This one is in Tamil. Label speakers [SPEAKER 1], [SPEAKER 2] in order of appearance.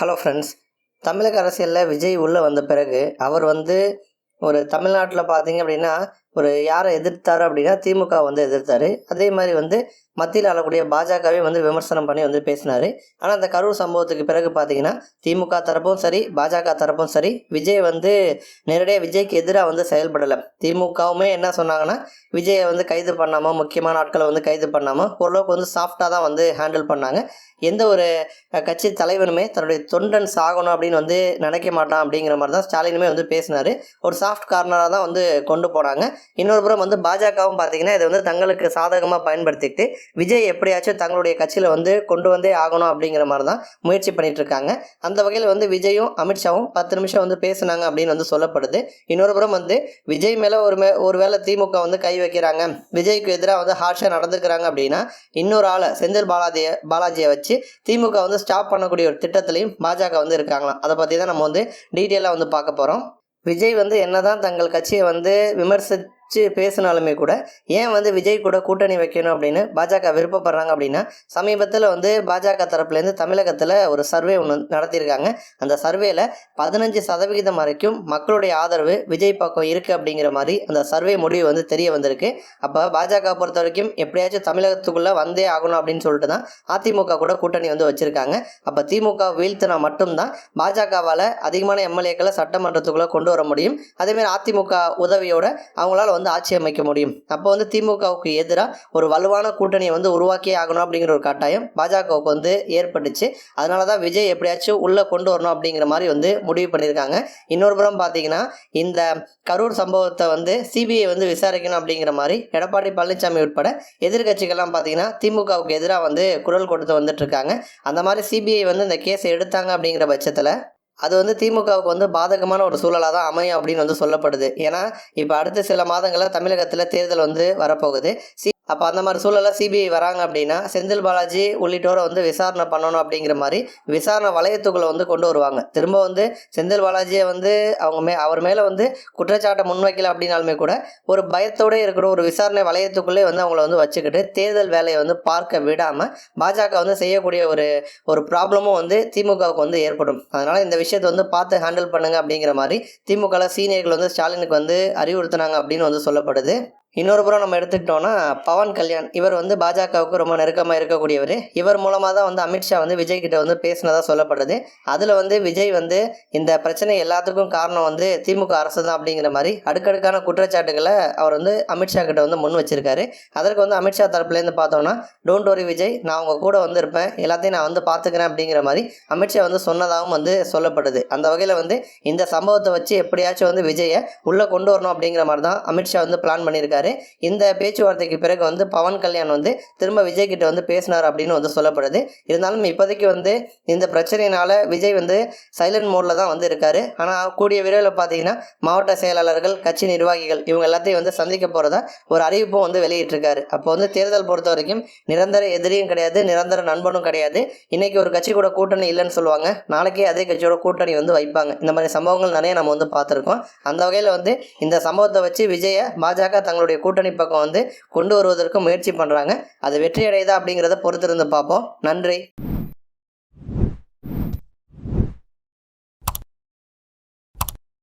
[SPEAKER 1] ஹலோ ஃப்ரெண்ட்ஸ் தமிழக அரசியலில் விஜய் உள்ளே வந்த பிறகு அவர் வந்து ஒரு தமிழ்நாட்டில் பார்த்தீங்க அப்படின்னா ஒரு யாரை எதிர்த்தார் அப்படின்னா திமுக வந்து எதிர்த்தாரு. அதே மாதிரி வந்து மத்தியில் ஆளக்கூடிய பாஜகவே வந்து விமர்சனம் பண்ணி வந்து பேசினார். ஆனால் அந்த கரூர் சம்பவத்துக்கு பிறகு பார்த்தீங்கன்னா திமுக தரப்பும் சரி பாஜக தரப்பும் சரி விஜய் வந்து நேரடியாக விஜய்க்கு எதிராக வந்து செயல்படலை. திமுகவுமே என்ன சொன்னாங்கன்னா விஜயை வந்து கைது பண்ணாமல் முக்கியமான ஆட்களை வந்து கைது பண்ணாமல் ஓரளவுக்கு வந்து சாஃப்டாக தான் வந்து ஹேண்டில் பண்ணாங்க. எந்த ஒரு கட்சி தலைவனுமே தன்னுடைய தொண்டன் சாகணும் அப்படின்னு வந்து நினைக்க மாட்டான் அப்படிங்கிற மாதிரி தான் ஸ்டாலினுமே வந்து பேசினார். ஒரு சாஃப்ட் கார்னராக தான் வந்து கொண்டு போனாங்க. இன்னொரு புறம் வந்து பாஜகவும் பார்த்தீங்கன்னா இதை வந்து தங்களுக்கு சாதகமாக பயன்படுத்திக்கிட்டு விஜய் எப்படியாச்சும் தங்களுடைய கட்சியில் வந்து கொண்டு வந்தே ஆகணும் அப்படிங்கிற மாதிரி தான் முயற்சி பண்ணிட்டு இருக்காங்க அந்த வகையில் வந்து விஜயும் அமித்ஷாவும் பத்து நிமிஷம் வந்து பேசுனாங்க அப்படின்னு வந்து சொல்லப்படுது. இன்னொரு புறம் வந்து விஜய் மேலே ஒரு மே ஒரு வேளை திமுக வந்து கை வைக்கிறாங்க. விஜய்க்கு எதிராக வந்து ஹார்ஷாக நடந்துக்கிறாங்க அப்படின்னா இன்னொரு ஆளை செந்தில் பாலாஜியை பாலாஜியை வச்சு திமுக வந்து ஸ்டாப் பண்ணக்கூடிய ஒரு திட்டத்திலையும் பாஜக வந்து இருக்காங்களாம். அதை பற்றி தான் நம்ம வந்து டீட்டெயிலாக வந்து பார்க்க போகிறோம் விஜய் வந்து என்னதான் தங்கள் கட்சியை வந்து விமர்சி பேசினாலுமே கூட ஏன் வந்து விஜய் கூட கூட்டணி வைக்கணும் அப்படின்னு பாஜக விருப்பப்படுறாங்க அப்படின்னா சமீபத்தில் வந்து பாஜக தரப்புலேருந்து தமிழகத்தில் ஒரு சர்வே ஒன்று நடத்தியிருக்காங்க. அந்த சர்வேல பதினஞ்சு சதவிகிதம் வரைக்கும் மக்களுடைய ஆதரவு விஜய் பக்கம் இருக்குது அப்படிங்கிற மாதிரி அந்த சர்வே முடிவு வந்து தெரிய வந்திருக்கு. அப்போ பாஜக பொறுத்த வரைக்கும் எப்படியாச்சும் தமிழகத்துக்குள்ளே வந்தே ஆகணும் அப்படின்னு சொல்லிட்டு தான் அதிமுக கூட கூட்டணி வந்து வச்சுருக்காங்க. அப்போ திமுக வீழ்த்தினா மட்டும்தான் பாஜகவால் அதிகமான எம்எல்ஏக்களை சட்டமன்றத்துக்குள்ளே கொண்டு வர முடியும். அதேமாதிரி அதிமுக உதவியோட அவங்களால வந்து ஆட்சி அமைக்க முடியும். அப்போ வந்து திமுகவுக்கு எதிராக ஒரு வலுவான கூட்டணியை வந்து உருவாக்கியே ஆகணும் அப்படிங்கிற ஒரு கட்டாயம் பாஜகவுக்கு வந்து ஏற்பட்டுச்சு. அதனால தான் விஜய் எப்படியாச்சும் உள்ளே கொண்டு வரணும் அப்படிங்கிற மாதிரி வந்து முடிவு பண்ணியிருக்காங்க. இன்னொரு புறம் பார்த்தீங்கன்னா இந்த கரூர் சம்பவத்தை வந்து சிபிஐ வந்து விசாரிக்கணும் அப்படிங்கிற மாதிரி எடப்பாடி பழனிசாமி உட்பட எதிர்க்கட்சிகள்லாம் பார்த்தீங்கன்னா திமுகவுக்கு எதிராக வந்து குரல் கொடுத்து வந்துட்டு இருக்காங்க. அந்த மாதிரி சிபிஐ வந்து இந்த கேஸை எடுத்தாங்க அப்படிங்கிற பட்சத்தில் அது வந்து திமுகவுக்கு வந்து பாதகமான ஒரு சூழலாக தான் அமையும் அப்படின்னு வந்து சொல்லப்படுது. ஏன்னா இப்போ அடுத்த சில மாதங்களில் தமிழகத்தில் தேர்தல் வந்து வரப்போகுது. சி அப்போ அந்த மாதிரி சூழலில் சிபிஐ வராங்க அப்படின்னா செந்தில் பாலாஜி உள்ளிட்டோரை வந்து விசாரணை பண்ணணும் அப்படிங்கிற மாதிரி விசாரணை வளையத்துக்குள்ளே வந்து கொண்டு வருவாங்க. திரும்ப வந்து செந்தில் பாலாஜியை வந்து அவங்க மே அவர் மேலே வந்து குற்றச்சாட்டை முன்வைக்கல அப்படின்னாலுமே கூட ஒரு பயத்தோட இருக்கிற ஒரு விசாரணை வளையத்துக்குள்ளே வந்து அவங்கள வந்து வச்சுக்கிட்டு தேர்தல் வேலையை வந்து பார்க்க விடாமல் பாஜக வந்து செய்யக்கூடிய ஒரு ஒரு ப்ராப்ளமும் வந்து திமுகவுக்கு வந்து ஏற்படும். அதனால் இந்த விஷயத்தை வந்து பார்த்து ஹேண்டில் பண்ணுங்க அப்படிங்கிற மாதிரி திமுகவில் சீனியர்கள் வந்து ஸ்டாலினுக்கு வந்து அறிவுறுத்தினாங்க அப்படின்னு வந்து சொல்லப்படுது. இன்னொரு புறம் நம்ம எடுத்துக்கிட்டோம்னா பவன் கல்யாண். இவர் வந்து பாஜகவுக்கு ரொம்ப நெருக்கமாக இருக்கக்கூடியவர். இவர் மூலமாக தான் வந்து அமித்ஷா வந்து விஜய் கிட்ட வந்து பேசினதாக சொல்லப்படுது. அதில் வந்து விஜய் வந்து இந்த பிரச்சனை எல்லாத்துக்கும் காரணம் வந்து திமுக அரசு தான் அப்படிங்கிற மாதிரி அடுக்கடுக்கான குற்றச்சாட்டுகளை அவர் வந்து அமித்ஷா கிட்ட வந்து முன் வச்சிருக்காரு. அதற்கு வந்து அமித்ஷா தரப்புலேருந்து பார்த்தோம்னா டோன்ட் வரி விஜய் நான் உங்கள் கூட வந்து இருப்பேன். எல்லாத்தையும் நான் வந்து பார்த்துக்கிறேன் அப்படிங்கிற மாதிரி அமித்ஷா வந்து சொன்னதாகவும் வந்து சொல்லப்படுது. அந்த வகையில் வந்து இந்த சம்பவத்தை வச்சு எப்படியாச்சும் வந்து விஜயை உள்ளே கொண்டு வரணும் அப்படிங்கிற மாதிரி தான் அமித்ஷா வந்து பிளான் பண்ணியிருக்காரு. இந்த பேச்சுவார்த்தைக்கு பிறகு வந்து பவன் கல்யாண் வந்து திரும்ப விஜய் கிட்ட வந்து பேசினார் அப்படின்னு வந்து சொல்லப்படுது. இருந்தாலும் இப்போதைக்கு வந்து இந்த பிரச்சனையினால விஜய் வந்து சைலண்ட் மோடில் தான் வந்து இருக்காரு. ஆனால் கூடிய விரைவில் பார்த்தீங்கன்னா மாவட்ட செயலாளர்கள் கட்சி நிர்வாகிகள் இவங்க எல்லாத்தையும் வந்து சந்திக்க போகிறதா ஒரு அறிவிப்பும் வந்து வெளியிட்டிருக்காரு. அப்போ வந்து தேர்தல் பொறுத்த வரைக்கும் நிரந்தர எதிரியும் கிடையாது நிரந்தர நண்பனும் கிடையாது. இன்னைக்கு ஒரு கட்சி கூட கூட்டணி இல்லைன்னு சொல்லுவாங்க. நாளைக்கே அதே கட்சியோட கூட்டணி வந்து வைப்பாங்க. இந்த மாதிரி சம்பவங்கள் நிறைய நம்ம வந்து பார்த்துருக்கோம். அந்த வகையில் வந்து இந்த சம்பவத்தை வச்சு விஜயை பாஜக தங்களுடைய தங்களுடைய கூட்டணி பக்கம் வந்து கொண்டு வருவதற்கு முயற்சி பண்ணுறாங்க அது வெற்றி அடையுதா அப்படிங்கிறத பொறுத்திருந்து பார்ப்போம். நன்றி.